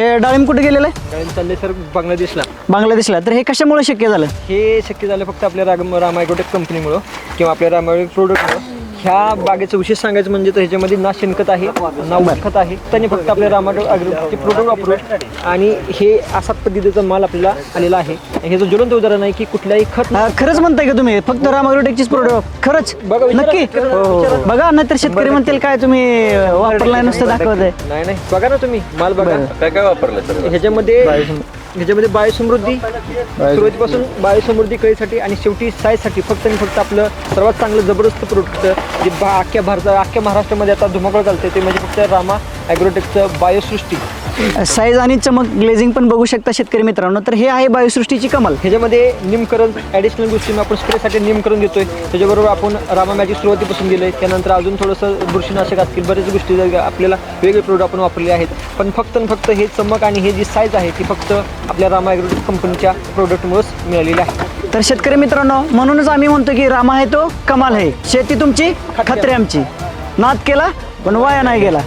हे डाळिंब कुठे गेलेलं आहे? कारण चाललंय सर बांगलादेशला. बांगलादेशला. तर हे कशामुळे शक्य झालं? हे शक्य झालं फक्त आपल्या राम कंपनीमुळं किंवा आपल्या रामायग्रोटेक प्रोडक्टमुळं ह्या बागेचं विशेष सांगायचं म्हणजे तर ह्याच्यामध्ये ना शेणखत आहे ना खत आहे. त्यांनी फक्त आपल्या रामायग्रोचे प्रोडक्ट वापरून आणि हे असा पद्धतीचा माल आपल्याला आलेला आहे. हे जो ज्वलंत उदाहरण आहे की कुठल्याही खत खरंच म्हणताय का तुम्ही? फक्त रामाग्रोटेकचीच प्रोडक्ट खरंच? बघा, नक्की? हो, हो. बघा नाहीतर शेतकरी म्हणतील काय तुम्ही वापरलाय नुसतं दाखवत आहे नाही. नाही बघा ना तुम्ही माल बघा. काय काय वापरलं ह्याच्यामध्ये ह्याच्यामध्ये बायोसमृद्धी. सुरुवातीपासून बायोसमृद्धी कळीसाठी आणि शेवटी साईजसाठी फक्त आणि फक्त आपलं सर्वात चांगलं जबरदस्त प्रोडक्ट जे बा अख्ख्या भारतात अख्ख्या महाराष्ट्रामध्ये आता धुमाकूळ चालते ते म्हणजे फक्त रामा ॲग्रोटेकचं बायोसृष्टी. साईज आणि चमक ग्लेझिंग पण बघू शकता शेतकरी मित्रांनो. तर हे आहे बायोसृष्टीची कमाल. ह्याच्यामध्ये निमकरण ॲडिशनल गोष्टी आपण स्प्रेसाठी निमकरण देतोय. त्याच्याबरोबर आपण रामा मॅजिक सुरुवातीपासून दिलं त्यानंतर अजून थोडंसं बुरशीनाशक असतील बरेच गोष्टी आपल्याला वेगळे प्रोडक्ट आपण वापरले आहेत. पण फक्त आणि फक्त हे चमक आणि हे जी साईज आहे ती फक्त आपल्या रामा ॲग्रोटेक कंपनीच्या प्रोडक्टमुळेच मिळालेली आहे. तर शेतकरी मित्रांनो म्हणूनच आम्ही म्हणतो की रामा आहे तो कमाल आहे. शेती तुमची खत्री आमची. नाद केला पण वाया नाही गेला.